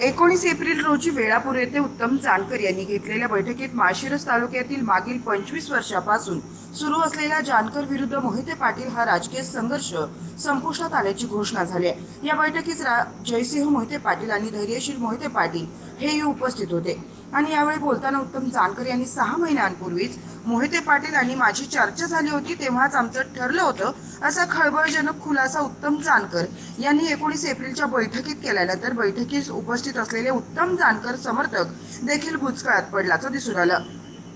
एकोणीस एप्रिल रोजी वेळापूर येथे उत्तम जानकर यांनी घेतलेल्या बैठकीत माळशिरस तालुक्यातील मागील पंचवीस वर्षापासून सुरू असलेला जानकर विरुद्ध मोहिते पाटील हा राजकीय संघर्ष संपुष्टात आल्याची घोषणा झाली आहे. या बैठकीत रा- जयसिंह मोहिते पाटील आणि धैर्यशील मोहिते पाटील हेही उपस्थित होते. आणि यावेळी बोलताना उत्तम जानकर यांनी सहा महिन्यांपूर्वीच मोहिते पाटील आणि माझी चर्चा झाली होती तेव्हाच आमचं ठरलं होतं असा खळबळजनक खुलासा उत्तम जानकर यांनी एकोणीस एप्रिलच्या बैठकीत केल्यानंतर बैठकीस उपस्थित असलेले उत्तम जानकर समर्थक देखील बुचकळ्यात पडल्याचं दिसून आलं.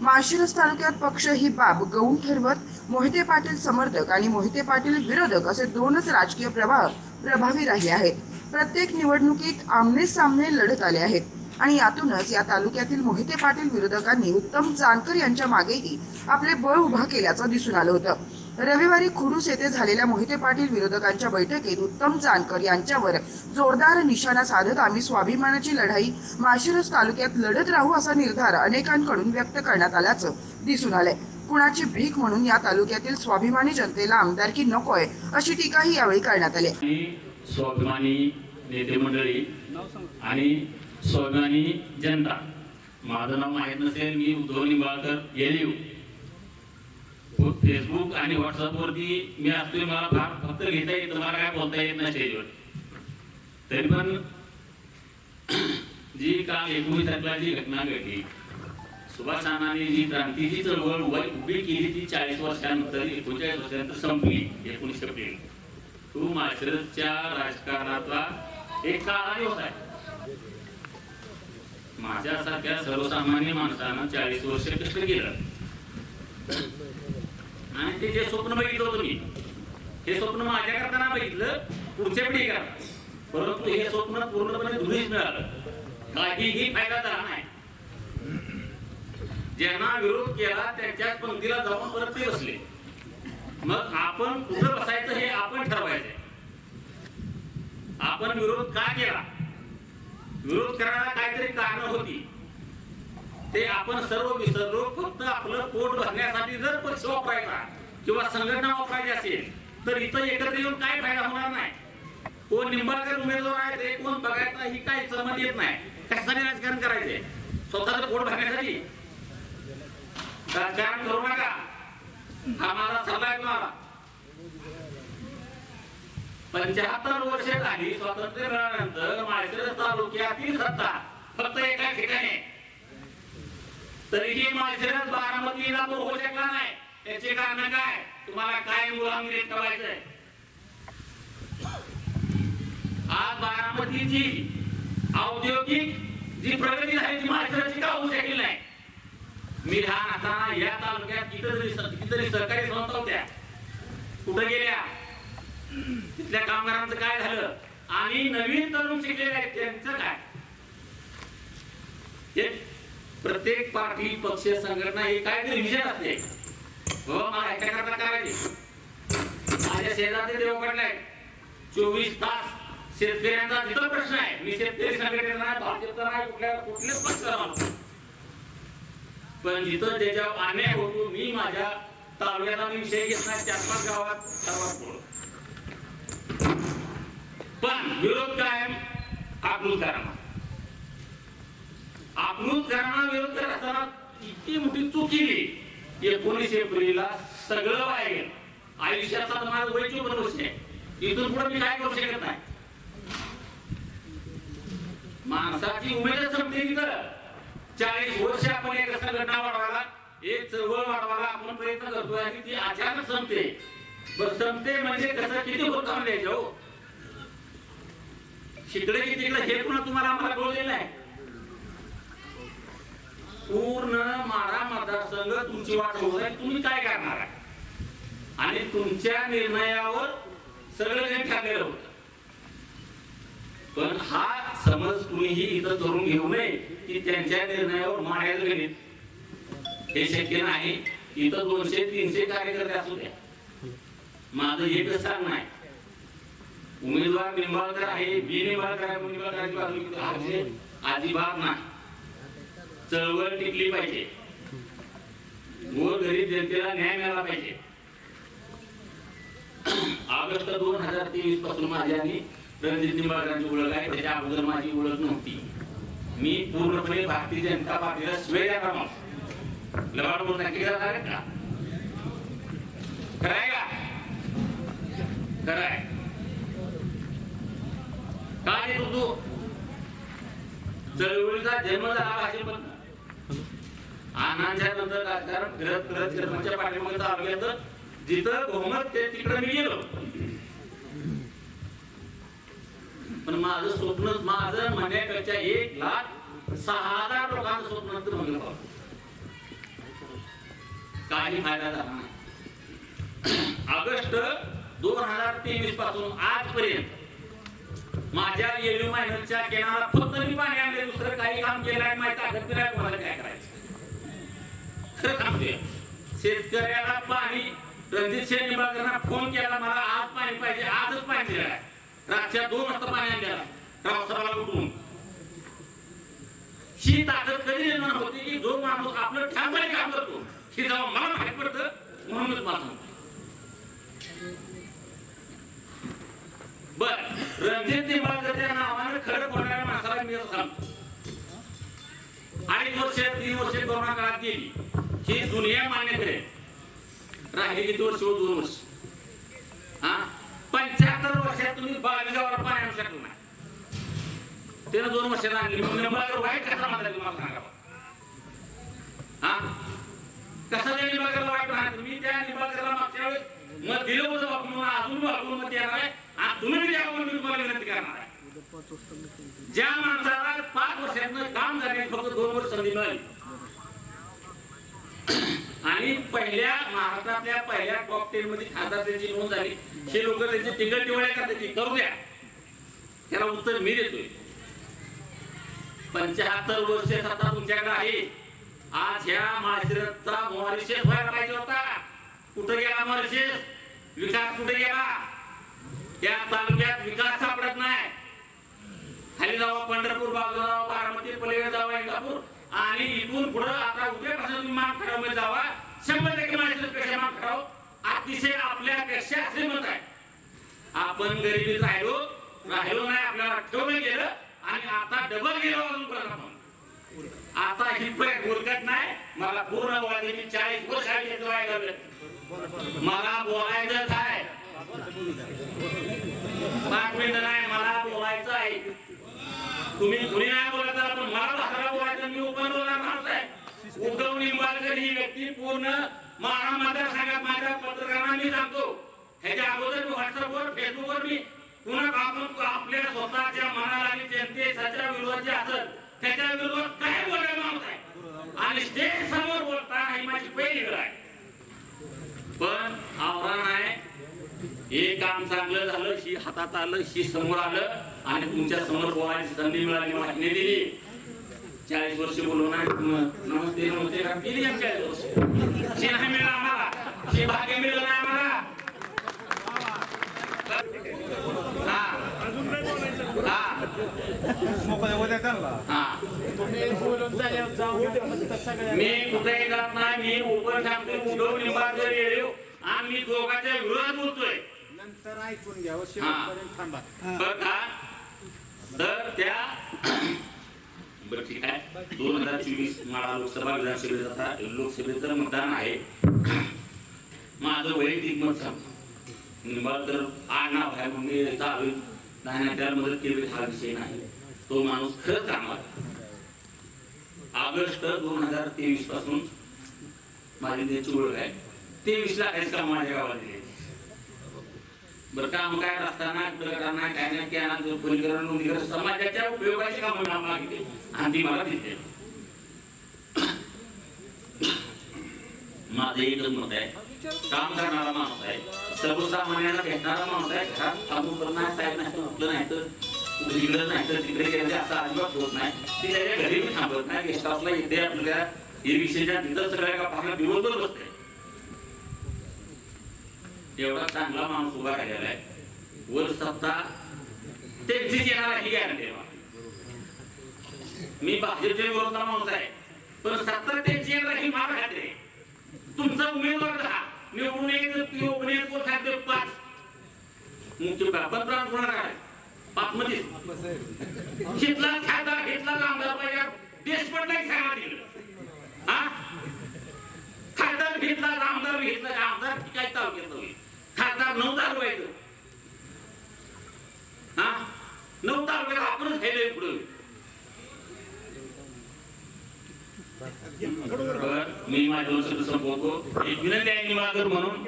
माळशिरस तालुक्यात पक्ष ही बाब गौण ठरवत मोहिते पाटील समर्थक आणि मोहिते पाटील विरोधक असे दोनच राजकीय प्रभाव प्रभावी राहिले आहेत. प्रत्येक निवडणुकीत आमने सामने लढत आले आहेत. आणि यातूनच या तालुक्यातील मोहिते पाटील विरोधकांनी उत्तम जानकर यांच्या मागेही आपले बळ उभा केल्याचं दिसून आलं होतं. रविवारी खुरुस येथे झालेल्या मोहिते पाटील विरोधकांच्या बैठकीत उत्तम जानकर यांच्यावर जोरदार निशाणा साधत आम्ही स्वाभिमानाची लढाई माशिरस तालुक्यात लढत राहू असा निर्धार अनेकांकडून व्यक्त करण्यात आल्याचं दिसून आलंय. कुणाची भीक म्हणून या तालुक्यातील स्वाभिमानी जनतेला आमदारकी नकोय अशी टीकाही यावेळी करण्यात आली. स्वाभिमानी नेते मंडळी आणि स्वाभिमानी जनता माझं नाव माहीत नसेल मी उद्धव निंबाळकर येऊ फेसबुक आणि व्हॉट्सअपवरती मी असतोय मला फार फक्त घेता येतं मला काय बोलता येत नाही स्टेजवर तरी पण जी काल एकोणीस तारखेला जी घटना घडली सुभाष अण्णांनी जी क्रांतीची चळवळ उभी केली ती चाळीस वर्षानंतर एकोणचाळीस वर्षानंतर संपली एकोणीस एप्रिल. तो माळशिरसच्या राजकारणातला एक काळा दिवस आहे माझ्यासारख्या सर्वसामान्य माणसानं चाळीस वर्ष कष्ट केलं. आणि ते जे स्वप्न बघितलं होतं मी हे स्वप्न माझ्या करताना बघितलं पुढच्या पिढी करता परंतु हे स्वप्न पूर्णपणे धुळीच मिळालं. काहीही फायदा झाला नाही. ज्यांना विरोध केला त्यांच्याच पंक्तीला जाऊन परत ते बसले. मग आपण कुठं बसायचं हे आपण ठरवायचं आपण विरोध का केला? विरोध करायला काहीतरी कारण होती. ते आपण सर्व विसरलो फक्त आपलं पोट भरण्यासाठी जर पक्ष वापरायचा किंवा संघटना वापरायची असेल तर इथं एकत्र येऊन काय फायदा होणार नाही? कोण निंबाळकर उमेदवार आहे ते कोण बघायचा ही काय समज येत नाही. कशासाठी राजकारण करायचे स्वतःचं पोट भरण्यासाठी? राजकारण करू नका? हा माझा सल्ला आहे तुम्हाला. पंच्याहत्तर वर्ष झाली स्वातंत्र्य मिळाल्यानंतर माळशिरस तालुक्यातील सत्ता फक्त एका ठिकाणी तरीही माळशिरस बारामतीला तो होऊ शकला नाही. त्याचे कारण काय? तुम्हाला काय मुलांमध्ये ठेवायचंय? आज बारामतीची औद्योगिक जी प्रगती झाली ती माळशिरसची का होऊ शकली नाही? मी लहान असताना या तालुक्यात कितीतरी कितीतरी सहकारी संस्था होत्या. कुठे गेल्या? तिथल्या कामगारांचं काय झालं? आणि नवीन तरुण शिकलेले आहेत त्यांचं काय? प्रत्येक पार्टी पक्ष संघटना हे काहीतरी विजय असते. हो मला करायचे? माझ्या शेजारचे देव पडलाय चोवीस तास शेतकऱ्यांचा तिथं प्रश्न आहे मी शेतकरी संघटनेचा नाही भाजपचा नाही कुठल्या कुठलेच पक्ष पण जिथं त्याच्यावर अन्याय होतो मी माझ्या तालुक्याचा मी विषय घेत नाही चार पाच गावात सर्वात बोलतो पण विरोध कायम आकृत करणं आकृत करणं विरोध असताना इतकी मोठी चूक केली एकोणीस एप्रिलला सगळं वाया गेलं. आयुष्याचा तर माझं वय चोपन्न वर्ष आहे. इथून पुढे मी काय करू शकत नाही. माणसाची उमेदच संपली तिथं चाळीस वर्ष आपण एक संघटना वाढवायला एक चळवळ वाढवायला आपण प्रयत्न करतोय आणि ती अचानक संपते. बरं संपते म्हणजे कसं? किती होत म्हणजे हो? शिकडे की तिकडे हे पुन्हा तुम्हाला आम्हाला कळलेलं आहे. पूर्ण मारा मतदारसंघ तुमची वाट होत आहे. तुम्ही काय करणार आहे? आणि तुमच्या निर्णयावर सगळं काही ठरलेलं होतं. पण हा समज तुम्हीही इथं करून घेऊ नये की त्यांच्या निर्णयावर मांडायला गेले हे शक्य नाही. इथं दोनशे तीनशे कार्यकर्ते असू द्या. माझं एकच सांगणं आहे. उमेदवार निंबाळकर आहे बी निंबाळकर आहे निंबाळकरांची बाजू अजिबात नाही. चळवळ टिकली पाहिजे. व गरीब जनतेला न्याय मिळाला पाहिजे. ऑगस्ट दोन हजार तेवीसपासून माझी आणि रणजित निंबाळकरांची ओळख आहे. त्याच्या अगोदर माझी ओळख नव्हती. मी पूर्णपणे भारतीय जनता पार्टीला स्वे द्या माणूस लबाड बोल नक्की करणार आहे का? खराय का? कराय का देतो तू चळवळीचा जन्म झाला भाजपमधनं अण्णांच्या नंतर राजकारण फिरत फिरत करत पाठीमागे चालू तर जिथं बहुमत ते तिकडे मी गेलो. पण माझं स्वप्न माझं म्हणण्यापेक्षा एक लाख सहा हजार लोकांचं स्वप्न तर म्हणलं बाबा. काही फायदा झाला नाही. ऑगस्ट दोन हजार तेवीसपासून आजपर्यंत माझ्या येलू मायनरच्या केनाला फक्त मी पाणी आणले दुसरं काही काम केलं नाही माहिती ताकद नाही कोणाला काय करायचं? खरं सांगतोय शेतकऱ्याला पाणी रणजित सिंह निंबाळकरांना फोन केला मला आज पाणी पाहिजे आजच पाणी दिलं आहे रातच्या दोन वाजता पाणी आणलेला रावसाहेबाला उठून ही ताकद कधी निर्माण होते की जो माणूस आपलं ठामपणे काम करतो हे जेव्हा मला माहीत पडतं म्हणूनच मला बर रणजित निंबाळकरच्या नावानं खरं बोलणाऱ्या माणसाला मी सांगतो. अडीच वर्ष तीन वर्ष कोरोना काळात गेली. ही दुनिया मान्य करेल. राहिली किती वर्ष? हो? दोन वर्ष. हा? पंच्याहत्तर वर्षात तुम्ही बावीसावर पाणी आणू शकलो नाही. त्यानं दोन वर्षात आणली. मग वाईट कसा म्हणता तुम्हाला सांगा हा? कसं त्या निंबाळकरला वाईट म्हणा तुम्ही त्या निंबाळकरला मागच्या वेळेस मग दिलं होतं बापू म्हणून अजून बापू मत येणार आहे. आणि तुम्ही बी द्यावं म्हणून मी तुम्हाला विनंती करणार आहे. ज्या माणसाला पाच वर्षातनं काम झाले फक्त दोन वर्ष संधी मिळाली. आणि पहिल्या महाराष्ट्रातल्या पहिल्या टॉप टेन मध्ये खासदार त्यांची नोंद झाली. हे लोक त्यांची टिंगल टिवळ्या करतात ती करू द्या. त्याला उत्तर मी देतोय. पंच्याहत्तर वर्ष सत्ता तुमच्याकडे आहे. आज ह्या महाराष्ट्राचा मॉरिशस व्हायला पाहिजे होता. कुठे गेला मॉरिशस विकास कुठे गेला? त्या तालुक्यात विकास सापडत नाही. खाली जावा पंढरपूर बाजूला जावा बारामती पलीकडे जावा इंदापूर. आणि इथून पुढे आता उद्या तुम्ही माफ करा मध्ये जावा. शंभर टक्के पेक्षा माफ खराव अतिशय आपल्यापेक्षा श्रीमंत आहे. आपण गरिबीत राहिलो. राहिलो नाही आपल्याला ठेवलं गेलं. आणि आता डबल गेलो अजून आपण आता ही पर्यंत बोलकत नाही. मला पूर्ण बोलायचं मी चाळीस वर्ष आहे मला बोलायचं काय पाच मिनिट नाही मला बोलायचं आहे. तुम्ही कुणी नाही बोलत तर पण मला भाषा बोलायचं मी ओपन बोलणार माणूस आहे उद्धव ही व्यक्ती पूर्ण मारा मतदारसंघात माझ्या पत्रकारांना मी सांगतो. ह्याच्या अगोदर मी व्हॉट्सअपवर फेसबुकवर मी पुन्हा आपण आपल्या स्वतःच्या मनाला आणि जनतेच्या विरोधात जे असत त्याच्या विरोधात काय बोलायला माणूस आहे? आणि स्टेज समोर बोलताना ही माझी पहिली वेळ आहे. पण आव्हान आहे हे काम चांगलं झालं ही हातात आलं ही समोर आलं आणि तुमच्यासमोर बोलायची संधी मिळाली माहिती दिली. चाळीस वर्ष बोलवणार नमस्ते नमस्ते. का चाळीस वर्ष नाही मिळालं आम्हाला. भाग्य मिळलं नाही आम्हाला. मी कुठेही जात नाही मी ओपन सांगतो उद्धव निंबाळकर येऊ आम्ही दोघांच्या विरोधात बोलतोय. नंतर ऐकून घ्यावं हा. शेवटपर्यंत थांबा. तर त्या बरं ठीक आहे. दोन हजार चोवीस माळा लोकसभा विधानसभेचा आता लोकसभेचं मतदान आहे माझं वैयक्तिक मत सांगतो. मला तर आड नाव आहे म्हणून मी चालू नाही त्याला मदत केली हा विषय नाही. तो माणूस खरंच कामात ऑगस्ट दोन हजार तेवीसपासून माझी त्याची ओळख आहे. तेवीसला काहीच काम माझ्या गावाला दिली बरं काम काय असताना नाही कुठं गटार काय नाही काय नाही पलीकडे नोंदीकरण समाजाच्या उपयोगाची कामं मला मागितली. आणि ती मला दिली. माझं एकच मत आहे काम करणारा माणूस आहे. सर्वसामान्यांना भेटणारा माणूस आहे. घरात काम करणार साहेब नाही तर उठलं नाही तर तिकडे नाही तर तिकडे गेले असं अजिबात होत नाही. ती त्याच्या घरी थांबत नाही. गेस्ट हाऊसला येते आपल्या हे विषयच्या तिथं सगळ्या भागात आपल्या दिवसभर बसते. एवढा चांगला माणूस उभा राहिलेला आहे. वर सत्ता त्यांचीच येणार आहे गॅरंटी मी भाजपच्या विरोधात माणूस आहे पण सत्ता त्यांची येणार ही मला खात्री आहे. तुमचा उमेदवार दहा निवडून यायचं येतो खाते पाच. मुख्य पंतप्रधान होणार आहे. पाच मध्ये घेतला खासदार घेतला आमदार पाहिजे. देश पण नाही सांगा दिलं. हा? खासदार घेतला आमदार घेतला आमदार काय तालुक्यात होईल? खासदार नऊ तालुका येतो हा? नऊ तालुक्यात आपणच खायला पुढे. मी माझे दोन शब्द संपवतो. एक विनंती आहे निंबाळकर म्हणून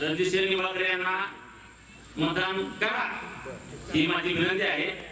रणजितसिंह निंबाळकर यांना मतदान करा. ही माझी विनंती आहे.